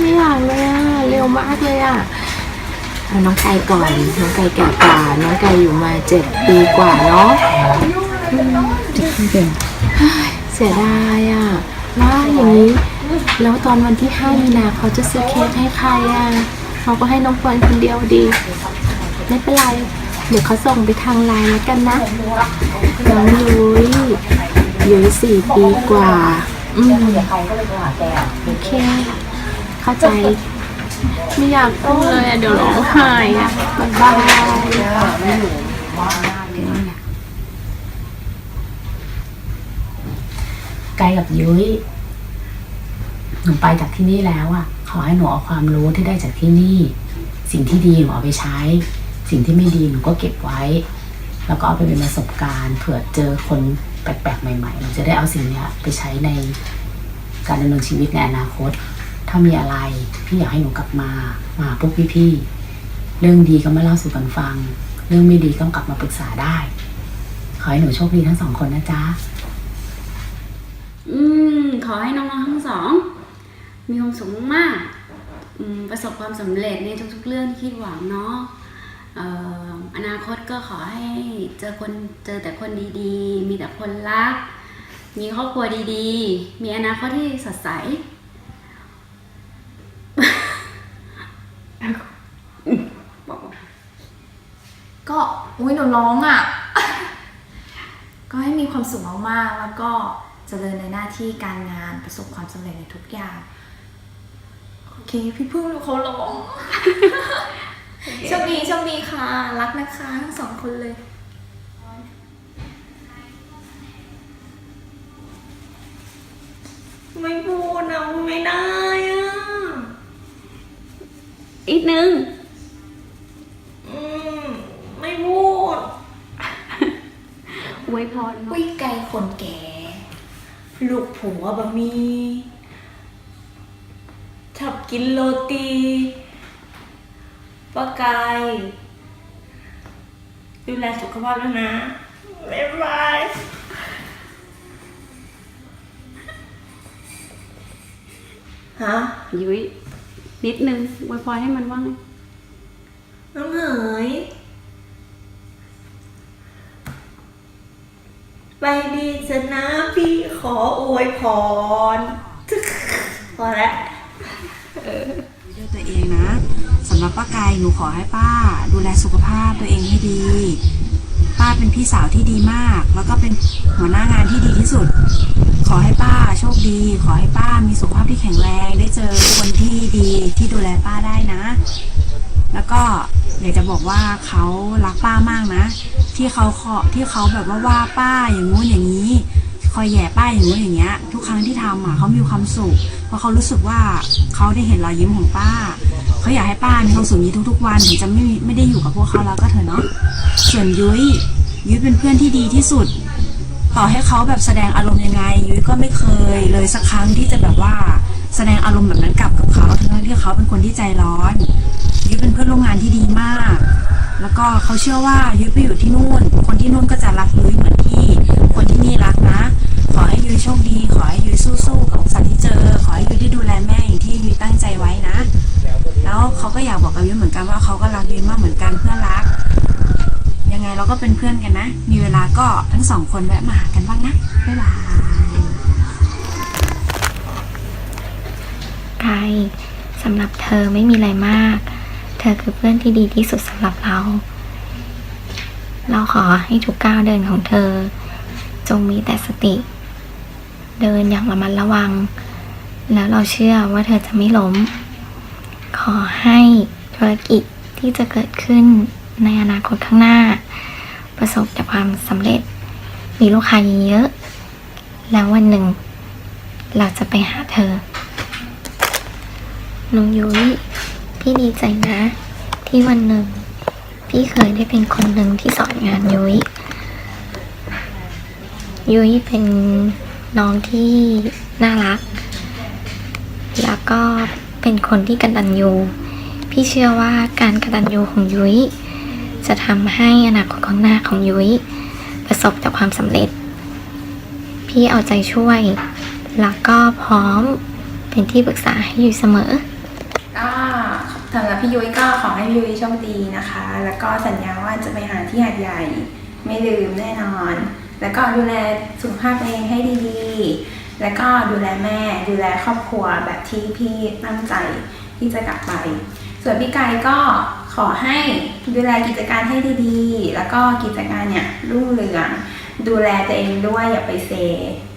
ไม่อยากเลยอะเร็วมากเลยอะเอาน้องไก่ก่อนน้องไก่แก่กว่าน้องไก่อยู่มาเจ็ดปีกว่าเนาะเจ็ดปีเองเสียดายอะว่าอย่างนี้ แล้วตอนวันที่ห้ามีนาเขาจะซื้อเค้กให้ใครอะเขาก็ให้น้องเฟิร์นคนเดียวดี ไม่เป็นไร เดี๋ยวเขาส่งไปทางไลน์แล้วกันนะ น้องยุ้ยยุ้ยสี่ปีกว่า อืมโอเค เข้าใจ ไม่อยากพูดเลยอะเดี๋ยวร้องไห้อะบ๊ายบายไกลกับยุ้ยหนูไปจากที่นี่แล้วอะขอให้หนูเอาความรู้ที่ได้จากที่นี่ สิ่งที่ดีหนูเอาไปใช้ สิ่งที่ไม่ดีหนูก็เก็บไว้ แล้วก็เอาไปเป็นประสบการณ์เผื่อเจอคนแปลกๆใหม่ๆหนูจะได้เอาสิ่งเนี้ยไปใช้ในการดำเนินชีวิตในอนาคต ถ้ามีอะไรพี่อยากให้หนูกลับมา มาพวกพี่ๆ เรื่องดีก็มาเล่าสู่กันฟัง เรื่องไม่ดีก็กลับมาปรึกษาได้ ขอให้หนูโชคดีทั้งสองคนนะจ๊ะ อืม ขอให้น้องๆทั้งสอง มีความสุขมากๆอืมประสบความสำเร็จในทุกๆเรื่องที่คิดหวังเนาะเอ่ออนาคตก็ขอให้เจอคนเจอแต่คนดีๆ มีแต่คนรัก มีครอบครัวดีๆ มีอนาคตที่สดใส ก็อุ้ยหนู ร้องอะ ก็ให้มีความสุขมากๆ แล้วก็เจริญในหน้าที่การงานประสบความสำเร็จในทุกอย่าง โอเค พี่พึ่งเขาร้องโชคดีโชคดีค่ะ รักนะคะทั้งสองคนเลย ไม่พูดนะไม่ได้อะ อีกนึง อืม ไม่พูด อวยพรอุ้ยไกลคนแก่ ลูกผัวบะมีชอบกินโรตีป้ากายดูแลสุขภาพแล้วนะ บ๊ายบาย ฮะ ยุ้ยนิดนึงอวยพรให้มันว่าไง น้องเหยไป จะนะพี่ขออวยพรพอแล้วด้วยตัวเองนะสำหรับป้าไก่หนูขอให้ป้า ดูแลสุขภาพตัวเองให้ดี ป้าเป็นพี่สาวที่ดีมาก แล้วก็เป็นหัวหน้างานที่ดีที่สุด ขอให้ป้าโชคดี ขอให้ป้ามีสุขภาพที่แข็งแรงได้เจอคนที่ดีที่ดูแลป้าได้นะ แล้วก็อยากจะบอกว่าเขารักป้ามากนะ ที่เขาขอที่เขาแบบว่าว่าป้าอย่างงู้นอย่างนี้ คอยแย่ป้าอย่างงู้นอย่างเงี้ย ทุกครั้งที่ทำอะเขามีความสุข เพราะเขารู้สึกว่าเขาได้เห็นรอยยิ้มของป้า เขาอยากให้ป้ามีความสุขนี้ทุกๆวันถึงจะไม่ไม่ได้อยู่กับพวกเขาแล้วก็เถอะเนาะส่วนยุ้ยยุ้ยเป็นเพื่อนที่ดีที่สุด ต่อให้เขาแบบแสดงอารมณ์ยังไง ยุ้ยก็ไม่เคยเลยสักครั้งที่จะแบบว่าแสดงอารมณ์แบบนั้นกลับกับเขาทั้งที่เขาเป็นคนที่ใจร้อน ยุ้ยเป็นเพื่อนร่วมงานที่ดีมาก แล้วก็เขาเชื่อว่ายุ้ยไปอยู่ที่นู่น คนที่นู่นก็จะรักยุ้ยเหมือนที่ คนที่นี่รักนะ ขอให้ยุ้ยโชคดี ขอให้ยุ้ยสู้ๆกับอุปสรรคที่เจอ ขอให้ยุ้ยได้ดูแลแม่อย่างที่ยุ้ยตั้งใจไว้นะ แล้วเขาก็อยากบอกกับยุ้ยเหมือนกันว่าเขาก็รักยุ้ยมากเหมือนกันเพื่อนรัก ยังไงเราก็เป็นเพื่อนกันนะ มีเวลาก็ทั้งสองคนแวะมาหากันบ้างนะบ๊ายบายไกลสำหรับเธอไม่มีอะไรมาก เธอคือเพื่อนที่ดีที่สุดสำหรับเรา เราขอให้ทุกก้าวเดินของเธอ จงมีแต่สติ เดินอย่างระมัดระวัง แล้วเราเชื่อว่าเธอจะไม่ล้ม ขอให้ธุรกิจที่จะเกิดขึ้นในอนาคตข้างหน้า ประสบแต่ความสำเร็จ มีลูกค้าเยอะๆแล้ววันหนึ่ง เราจะไปหาเธอน้องยุ้ย พี่ดีใจนะ ที่วันหนึ่ง พี่เคยได้เป็นคนหนึ่งที่สอนงานยุ้ย ยุ้ยเป็นน้องที่น่ารัก แล้วก็เป็นคนที่กตัญญูพี่เชื่อว่าการกตัญญูของยุ้ย จะทำให้อนาคตข้างหน้าของยุ้ย ประสบแต่ความสำเร็จ พี่เอาใจช่วย แล้วก็พร้อมเป็นที่ปรึกษาให้อยุ้ยเสมอ ก็สำหรับพี่ยุ้ยก็ขอให้พี่ยุ้ยโชคดีนะคะ แล้วก็สัญญาว่าจะไปหาที่หาดใหญ่ ไม่ลืมแน่นอน แล้วก็ดูแลสุขภาพตัวเองให้ดีๆ แล้วก็ดูแลแม่ ดูแลครอบครัวแบบที่พี่ตั้งใจที่จะกลับไป ส่วนพี่กายก็ขอให้ดูแลกิจการให้ดีๆ แล้วก็กิจการเนี่ยรุ่งเรือง ดูแลตัวเองด้วยอย่าไปเซ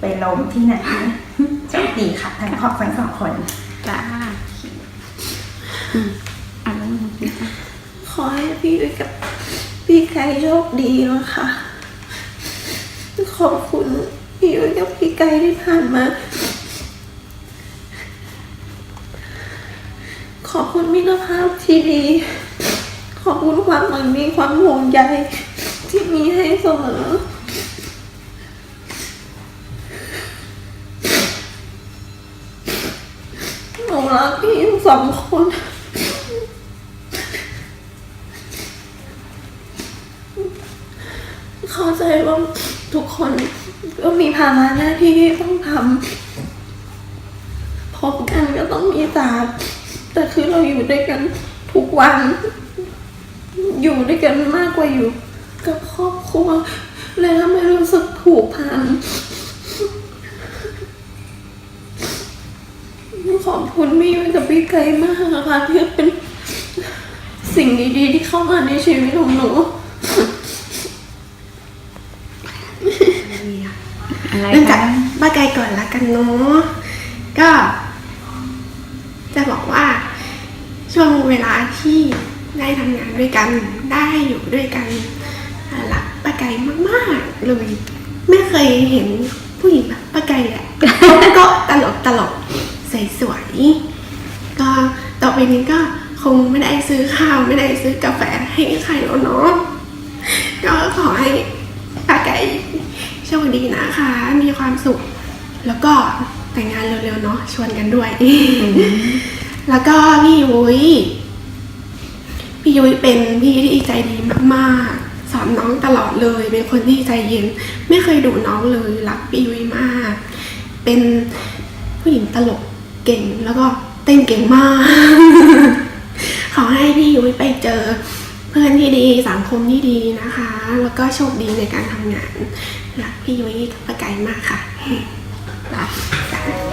ไปล้มที่ไหนโชคดีค่ะทั้งครอบทั้งสองคนจ้า อืมอะแล้วมึงดิจ้ะขอให้พี่ด้วยกับพี่ไก่โชคดีนะคะขอบคุณพี่ยุ้ยกับพี่ไก่ที่ผ่านมา ขอบคุณมิตรภาพที่ดี ขอบคุณความหวังดีความห่วงใยที่มีให้เสมอหนูรักพี่ทั้งสองคน เข้า ใจว่าทุกคนก็มีภาระหน้าที่ที่ต้องทำพบกันก็ต้องมีตาแต่คือเราอยู่ด้วยกันทุกวัน อยู่ด้วยกันมากกว่าอยู่ กับครอบครัวเลยทำให้รู้สึกผูกพันขอบคุณพี่ยุ้กับพี่ไก่มากนะคะที่เป็นสิ่งดีๆที่เข้ามาในชีวิตของหนู อะไร เริ่มจาก คะ ป้าไกันเนาะก็ จะบอกว่าช่วงเวลาที่ได้ทำงานด้วยกันได้อยู่ด้วยกันรักป้าไกลมากๆเลยไม่เคยเห็นผู้หญิงแบบป้าไกลอะก็ตลกตลกใส่สวยก็ต่อไปนี้ก็คงไม่ได้ซื้อข้าวไม่ได้ซื้อกาแฟให้ใครแล้วเนาะก็ขอให้ป้าไก่โชคดีนะคะ มีความสุข แล้วก็แต่งงานเร็วๆเนาะชวนกันด้วย แล้วก็พี่ยุ้ย พี่ยุ้ยเป็นพี่ที่ใจดีมากๆ สอนน้องตลอดเลย เป็นคนที่ใจเย็น ไม่เคยดุน้องเลย รักพี่ยุ้ยมาก เป็นผู้หญิงตลกเก่งแล้วก็เต้นเก่งมาก ขอให้พี่ยุ้ยไปเจอเพื่อนที่ดีสังคมที่ดีนะคะ แล้วก็โชคดีในการทำงานรักพี่ยุ้ยกับป้าไก่มากค่ะ すいません。